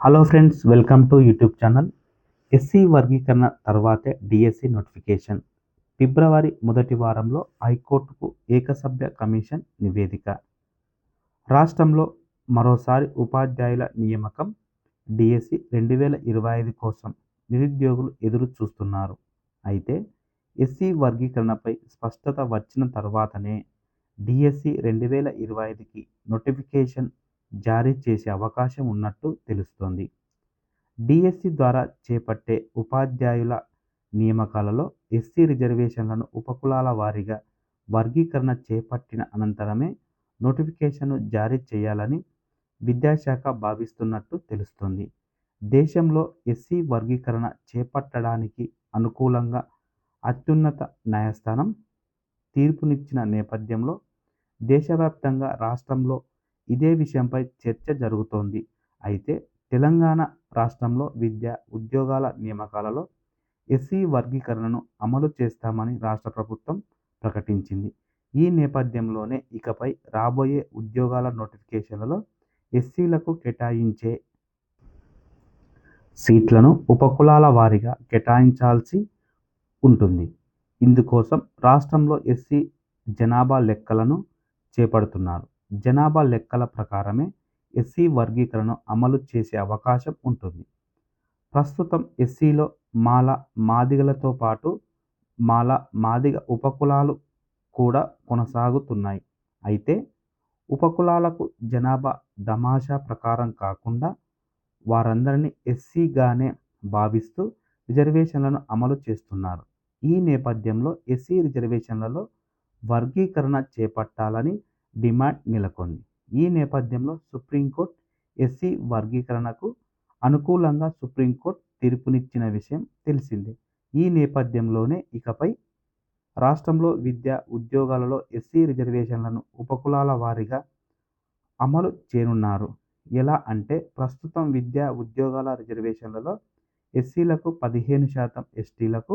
Hello friends welcome to YouTube channel SC వర్గీకరణ తర్వాతే DSC notification ఫిబ్రవరి మొదటి వారంలో హైకోర్టుకు ఏకసభ్య కమిషన్ నివేదిక. రాష్ట్రంలో మరోసారి ఉపాధ్యాయుల నియామకం. డిఎస్సి రెండు వేల ఇరవై ఐదు కోసం నిరుద్యోగులు ఎదురు చూస్తున్నారు అయితే ఎస్సీ వర్గీకరణపై స్పష్టత వచ్చిన తర్వాతనే డిఎస్సి రెండు వేల ఇరవై ఐదుకి నోటిఫికేషన్ జారీ చేసే అవకాశం ఉన్నట్టు తెలుస్తోంది. డిఎస్సి ద్వారా చేపట్టే ఉపాధ్యాయుల నియామకాలలో ఎస్సీ రిజర్వేషన్లను ఉపకులాల వారీగా వర్గీకరణ చేపట్టిన అనంతరమే నోటిఫికేషన్ను జారీ చేయాలని విద్యాశాఖ భావిస్తున్నట్టు తెలుస్తోంది. దేశంలో ఎస్సీ వర్గీకరణ చేపట్టడానికి అనుకూలంగా అత్యున్నత న్యాయస్థానం తీర్పునిచ్చిన నేపథ్యంలో దేశవ్యాప్తంగా రాష్ట్రంలో ఇదే విషయంపై చర్చ జరుగుతోంది. అయితే తెలంగాణ రాష్ట్రంలో విద్య ఉద్యోగాల నియామకాలలో ఎస్సీ వర్గీకరణను అమలు చేస్తామని రాష్ట్ర ప్రభుత్వం ప్రకటించింది. ఈ నేపథ్యంలోనే ఇకపై రాబోయే ఉద్యోగాల నోటిఫికేషన్లలో ఎస్సీలకు కేటాయించే సీట్లను ఉపకులాల వారీగా కేటాయించాల్సి ఉంటుంది. ఇందుకోసం రాష్ట్రంలో ఎస్సీ జనాభా లెక్కలను చేపడుతున్నారు. జనాభా లెక్కల ప్రకారమే ఎస్సీ వర్గీకరణను అమలు చేసే అవకాశం ఉంటుంది. ప్రస్తుతం ఎస్సీలో మాల మాదిగలతో పాటు మాల మాదిగ ఉపకులాలు కూడా కొనసాగుతున్నాయి. అయితే ఉపకులాలకు జనాభా దమాషా ప్రకారం కాకుండా వారందరినీ ఎస్సీగానే భావిస్తూ రిజర్వేషన్లను అమలు చేస్తున్నారు. ఈ నేపథ్యంలో ఎస్సీ రిజర్వేషన్లలో వర్గీకరణ చేపట్టాలని డిమాండ్ నెలకొంది. ఈ నేపథ్యంలో సుప్రీంకోర్టు ఎస్సీ వర్గీకరణకు అనుకూలంగా సుప్రీంకోర్టు తీర్పునిచ్చిన విషయం తెలిసిందే. ఈ నేపథ్యంలోనే ఇకపై రాష్ట్రంలో విద్య ఉద్యోగాలలో ఎస్సీ రిజర్వేషన్లను ఉపకులాల వారీగా అమలు చేయనున్నారు. ఎలా అంటే ప్రస్తుతం విద్యా ఉద్యోగాల రిజర్వేషన్లలో ఎస్సీలకు పదిహేను శాతం ఎస్టీలకు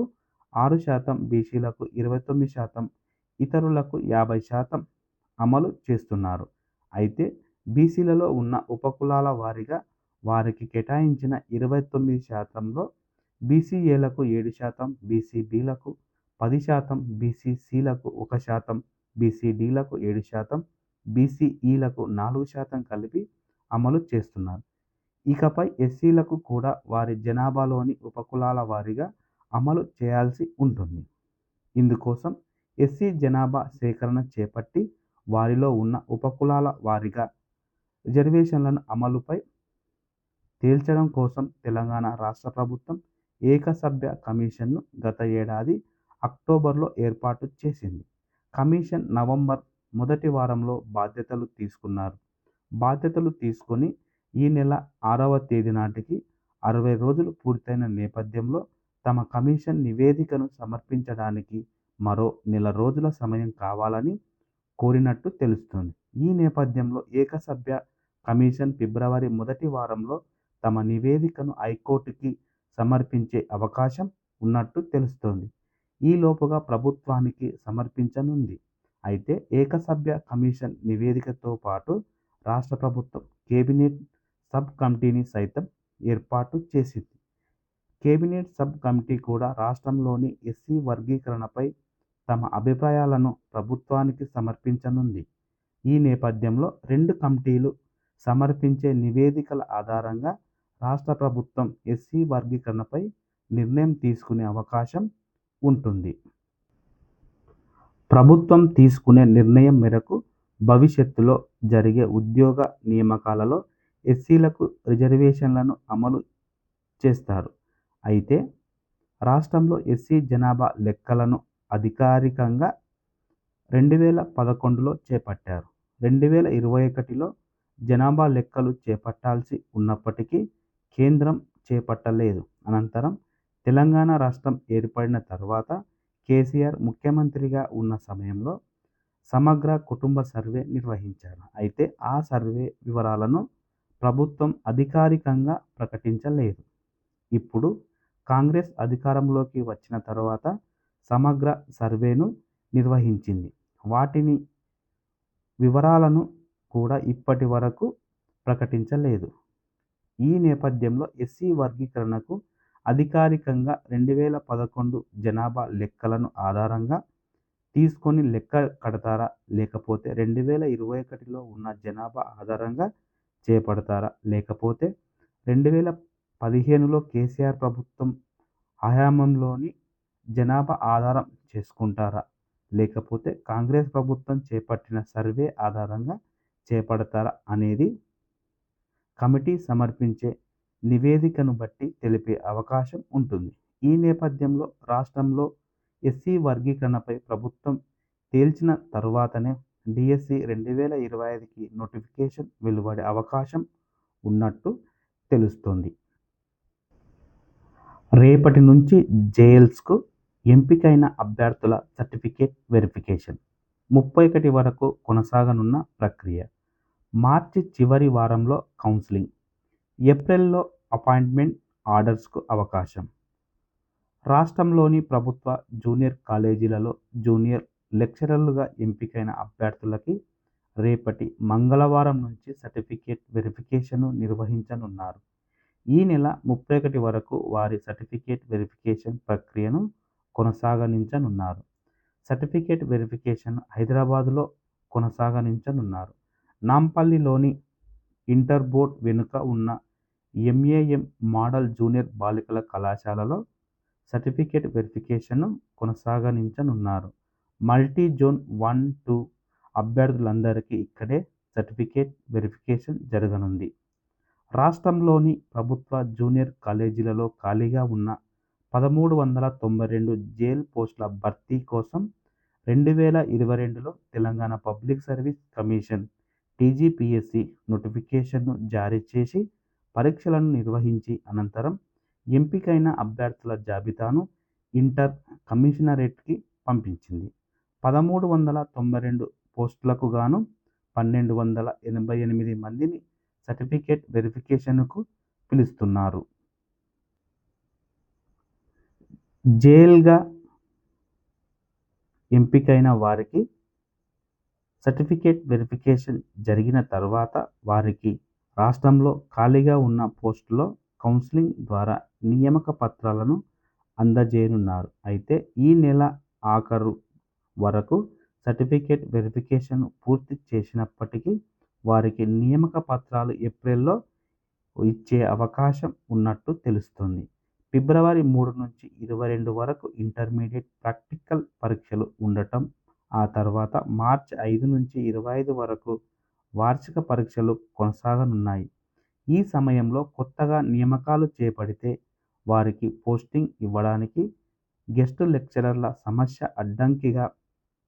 ఆరు శాతం బీసీలకు ఇరవై తొమ్మిది శాతం ఇతరులకు యాభై శాతం అమలు చేస్తున్నారు. అయితే బీసీలలో ఉన్న ఉపకులాల వారీగా వారికి కేటాయించిన ఇరవై తొమ్మిది శాతంలో బీసీఏలకు ఏడు శాతం బీసీబీలకు పది శాతం బీసీసీలకు ఒక శాతం బీసీడీలకు ఏడు శాతం బీసీఈలకు నాలుగు శాతం కలిపి అమలు చేస్తున్నారు. ఇకపై ఎస్సీలకు కూడా వారి జనాభాలోని ఉపకులాల వారీగా అమలు చేయాల్సి ఉంటుంది. ఇందుకోసం ఎస్సీ జనాభా సేకరణ చేపట్టి వారిలో ఉన్న ఉపకులాల వారిగా రిజర్వేషన్లను అమలుపై తేల్చడం కోసం తెలంగాణ రాష్ట్ర ప్రభుత్వం ఏకసభ్య కమిషన్ను గత ఏడాది అక్టోబర్లో ఏర్పాటు చేసింది. కమిషన్ నవంబర్ మొదటి వారంలో బాధ్యతలు తీసుకున్నారు. బాధ్యతలు తీసుకొని ఈ నెల ఆరవ తేదీ నాటికి అరవై రోజులు పూర్తయిన నేపథ్యంలో తమ కమిషన్ నివేదికను సమర్పించడానికి మరో నెల రోజుల సమయం కావాలని కోరినట్టు తెలుస్తుంది. ఈ నేపథ్యంలో ఏకసభ్య కమిషన్ ఫిబ్రవరి మొదటి వారంలో తమ నివేదికను హైకోర్టుకి సమర్పించే అవకాశం ఉన్నట్టు తెలుస్తోంది. ఈలోపుగా ప్రభుత్వానికి సమర్పించనుంది. అయితే ఏకసభ్య కమిషన్ నివేదికతో పాటు రాష్ట్ర ప్రభుత్వం కేబినెట్ సబ్ కమిటీని సైతం ఏర్పాటు చేసింది. కేబినెట్ సబ్ కమిటీ కూడా రాష్ట్రంలోని ఎస్సీ వర్గీకరణపై తమ అభిప్రాయాలను ప్రభుత్వానికి సమర్పించనుంది. ఈ నేపథ్యంలో రెండు కమిటీలు సమర్పించే నివేదికల ఆధారంగా రాష్ట్ర ప్రభుత్వం ఎస్సీ వర్గీకరణపై నిర్ణయం తీసుకునే అవకాశం ఉంటుంది. ప్రభుత్వం తీసుకునే నిర్ణయం మేరకు భవిష్యత్తులో జరిగే ఉద్యోగ నియామకాలలో ఎస్సీలకు రిజర్వేషన్లను అమలు చేస్తారు. అయితే రాష్ట్రంలో ఎస్సీ జనాభా లెక్కలను అధికారికంగా రెండు వేల పదకొండులో చేపట్టారు. రెండు వేల ఇరవై ఒకటిలో జనాభా లెక్కలు చేపట్టాల్సి ఉన్నప్పటికీ కేంద్రం చేపట్టలేదు. అనంతరం తెలంగాణ రాష్ట్రం ఏర్పడిన తర్వాత కేసీఆర్ ముఖ్యమంత్రిగా ఉన్న సమయంలో సమగ్ర కుటుంబ సర్వే నిర్వహించారు. అయితే ఆ సర్వే వివరాలను ప్రభుత్వం అధికారికంగా ప్రకటించలేదు. ఇప్పుడు కాంగ్రెస్ అధికారంలోకి వచ్చిన తర్వాత సమగ్ర సర్వేను నిర్వహించింది. వాటిని వివరాలను కూడా ఇప్పటి వరకు ప్రకటించలేదు. ఈ నేపథ్యంలో ఎస్సీ వర్గీకరణకు అధికారికంగా రెండు వేల పదకొండు జనాభా లెక్కలను ఆధారంగా తీసుకొని లెక్క కడతారా లేకపోతే రెండు వేల ఇరవై ఒకటిలో ఉన్న జనాభా ఆధారంగా చేపడతారా లేకపోతే రెండు వేల పదిహేనులో కేసీఆర్ ప్రభుత్వం హయాంలోని జనాభా ఆధారం చేసుకుంటారా? లేకపోతే కాంగ్రెస్ ప్రభుత్వం చేపట్టిన సర్వే ఆధారంగా చేపడతారా అనేది కమిటీ సమర్పించే నివేదికను బట్టి తెలిపే అవకాశం ఉంటుంది. ఈ నేపథ్యంలో రాష్ట్రంలో ఎస్సీ వర్గీకరణపై ప్రభుత్వం తేల్చిన తరువాతనే డిఎస్సి రెండు వేల ఇరవై ఐదుకి నోటిఫికేషన్ వెలువడే అవకాశం ఉన్నట్టు తెలుస్తుంది. రేపటి నుంచి జైల్స్కు ఎంపికైన అభ్యర్థుల సర్టిఫికేట్ వెరిఫికేషన్. ముప్పై ఒకటి వరకు కొనసాగనున్న ప్రక్రియ. మార్చి చివరి వారంలో కౌన్సిలింగ్. ఏప్రిల్లో అపాయింట్మెంట్ ఆర్డర్స్కు అవకాశం. రాష్ట్రంలోని ప్రభుత్వ జూనియర్ కాలేజీలలో జూనియర్ లెక్చరర్లుగా ఎంపికైన అభ్యర్థులకి రేపటి మంగళవారం నుంచి సర్టిఫికేట్ వెరిఫికేషన్ను నిర్వహించనున్నారు. ఈ నెల ముప్పై ఒకటి వరకు వారి సర్టిఫికేట్ వెరిఫికేషన్ ప్రక్రియను కొనసాగనించనున్నారు. సర్టిఫికేట్ వెరిఫికేషన్ హైదరాబాదులో కొనసాగనించనున్నారు. నాంపల్లిలోని ఇంటర్ బోర్డ్ వెనుక ఉన్న ఎంఏఎం మోడల్ జూనియర్ బాలికల కళాశాలలో సర్టిఫికేట్ వెరిఫికేషన్ను కొనసాగనించనున్నారు. మల్టీ జోన్ వన్ టూ అభ్యర్థులందరికీ ఇక్కడే సర్టిఫికేట్ వెరిఫికేషన్ జరగనుంది. రాష్ట్రంలోని ప్రభుత్వ జూనియర్ కాలేజీలలో ఖాళీగా ఉన్న పదమూడు వందల తొంభై రెండు జేల్ పోస్టుల భర్తీ కోసం రెండు వేల ఇరవై రెండులో Telangana public service commission TGPSC నోటిఫికేషన్ను జారీ చేసి పరీక్షలను నిర్వహించి అనంతరం ఎంపికైన అభ్యర్థుల జాబితాను ఇంటర్ కమిషనరేట్కి పంపించింది. పదమూడు వందల తొంభై రెండు పోస్టులకు గాను పన్నెండు వందల ఎనభై ఎనిమిది మందిని సర్టిఫికేట్ వెరిఫికేషన్కు పిలుస్తున్నారు. జైల్గా ఎంపికైన వారికి సర్టిఫికేట్ వెరిఫికేషన్ జరిగిన తర్వాత వారికి రాష్ట్రంలో ఖాళీగా ఉన్న పోస్టులో కౌన్సిలింగ్ ద్వారా నియామక పత్రాలను అందజేయనున్నారు. అయితే ఈ నెల ఆఖరు వరకు సర్టిఫికేట్ వెరిఫికేషన్ పూర్తి చేసినప్పటికీ వారికి నియామక పత్రాలు ఏప్రిల్లో ఇచ్చే అవకాశం ఉన్నట్టు తెలుస్తుంది. ఫిబ్రవరి మూడు నుంచి ఇరవై రెండు వరకు ఇంటర్మీడియట్ ప్రాక్టికల్ పరీక్షలు ఉండటం ఆ తర్వాత మార్చి ఐదు నుంచి ఇరవై ఐదు వరకు వార్షిక పరీక్షలు కొనసాగనున్నాయి. ఈ సమయంలో కొత్తగా నియామకాలు చేపడితే వారికి పోస్టింగ్ ఇవ్వడానికి గెస్ట్ లెక్చరర్ల సమస్య అడ్డంకిగా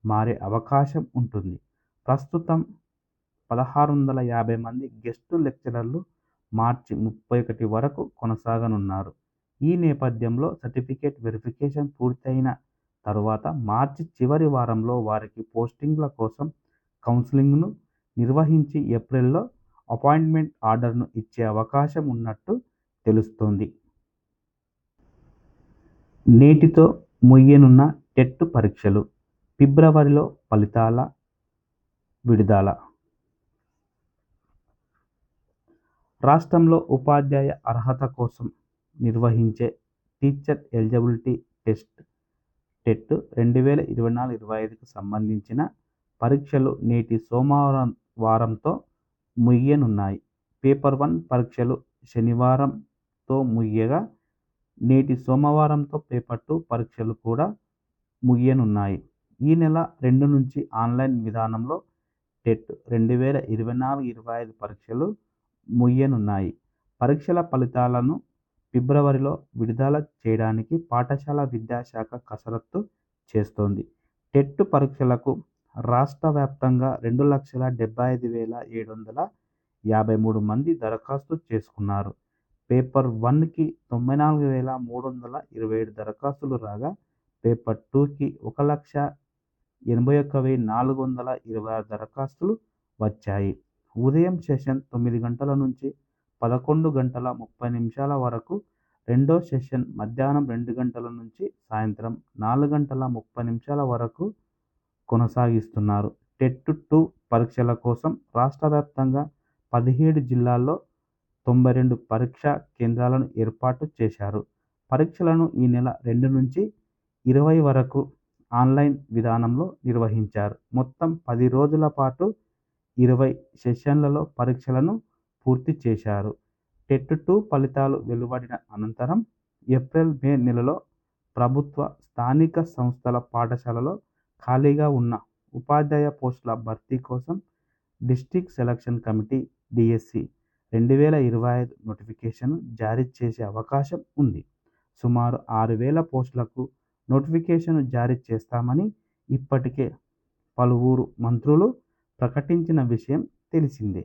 మారే అవకాశం ఉంటుంది. ప్రస్తుతం పదహారు వందల యాభై మంది గెస్ట్ లెక్చరర్లు మార్చి ముప్పై ఒకటి వరకు కొనసాగనున్నారు. ఈ నేపథ్యంలో సర్టిఫికేట్ వెరిఫికేషన్ పూర్తయిన తరువాత మార్చి చివరి వారంలో వారికి పోస్టింగ్ల కోసం కౌన్సిలింగ్ను నిర్వహించి ఏప్రిల్లో అపాయింట్మెంట్ ఆర్డర్ను ఇచ్చే అవకాశం ఉన్నట్టు తెలుస్తోంది. నేటితో ముయ్యనున్న టెట్ పరీక్షలు ఫిబ్రవరిలో ఫలితాల విడుదల. రాష్ట్రంలో ఉపాధ్యాయ అర్హత కోసం నిర్వహించే టీచర్ ఎలిజిబిలిటీ టెస్ట్ టెట్ రెండు వేల ఇరవై నాలుగు ఇరవై ఐదుకు సంబంధించిన పరీక్షలు నేటి సోమవారం వారంతో ముగియనున్నాయి. పేపర్ వన్ పరీక్షలు శనివారంతో ముగియగా నేటి సోమవారంతో పేపర్ టూ పరీక్షలు కూడా ముగియనున్నాయి. ఈ నెల రెండు నుంచి ఆన్లైన్ విధానంలో టెట్ రెండు వేల ఇరవై నాలుగు ఇరవై ఐదు పరీక్షలు ముగియనున్నాయి. పరీక్షల ఫలితాలను ఫిబ్రవరిలో విడుదల చేయడానికి పాఠశాల విద్యాశాఖ కసరత్తు చేస్తోంది. టెట్ పరీక్షలకు రాష్ట్ర వ్యాప్తంగా రెండు లక్షల డెబ్బై ఐదు వేల ఏడు వందల యాభై మూడు మంది దరఖాస్తు చేసుకున్నారు. పేపర్ వన్కి తొంభై నాలుగు వేల మూడు వందల ఇరవై ఏడు దరఖాస్తులు రాగా పేపర్ టూకి ఒక లక్ష ఎనభై ఒక్క వెయ్యి నాలుగు వందల ఇరవై ఆరు దరఖాస్తులు వచ్చాయి. ఉదయం సెషన్ తొమ్మిది గంటల నుంచి పదకొండు గంటల ముప్పై నిమిషాల వరకు రెండో సెషన్ మధ్యాహ్నం రెండు గంటల నుంచి సాయంత్రం నాలుగు గంటల ముప్పై నిమిషాల వరకు కొనసాగిస్తున్నారు. టెట్ టూ పరీక్షల కోసం రాష్ట్ర వ్యాప్తంగా పదిహేడు జిల్లాల్లో తొంభై రెండు పరీక్షా కేంద్రాలను ఏర్పాటు చేశారు. పరీక్షలను ఈ నెల రెండు నుంచి ఇరవై వరకు ఆన్లైన్ విధానంలో నిర్వహించారు. మొత్తం పది రోజుల పాటు ఇరవై సెషన్లలో పరీక్షలను పూర్తి చేశారు. టెట్ టూ ఫలితాలు వెలువడిన అనంతరం ఏప్రిల్ మే నెలలో ప్రభుత్వ స్థానిక సంస్థల పాఠశాలలో ఖాళీగా ఉన్న ఉపాధ్యాయ పోస్టుల భర్తీ కోసం డిస్టిక్ సెలక్షన్ కమిటీ డిఎస్సి రెండు వేల ఇరవై ఐదు నోటిఫికేషన్ జారీ చేసే అవకాశం ఉంది. సుమారు ఆరు వేల పోస్టులకు నోటిఫికేషన్ జారీ చేస్తామని ఇప్పటికే పలువురు మంత్రులు ప్రకటించిన విషయం తెలిసిందే.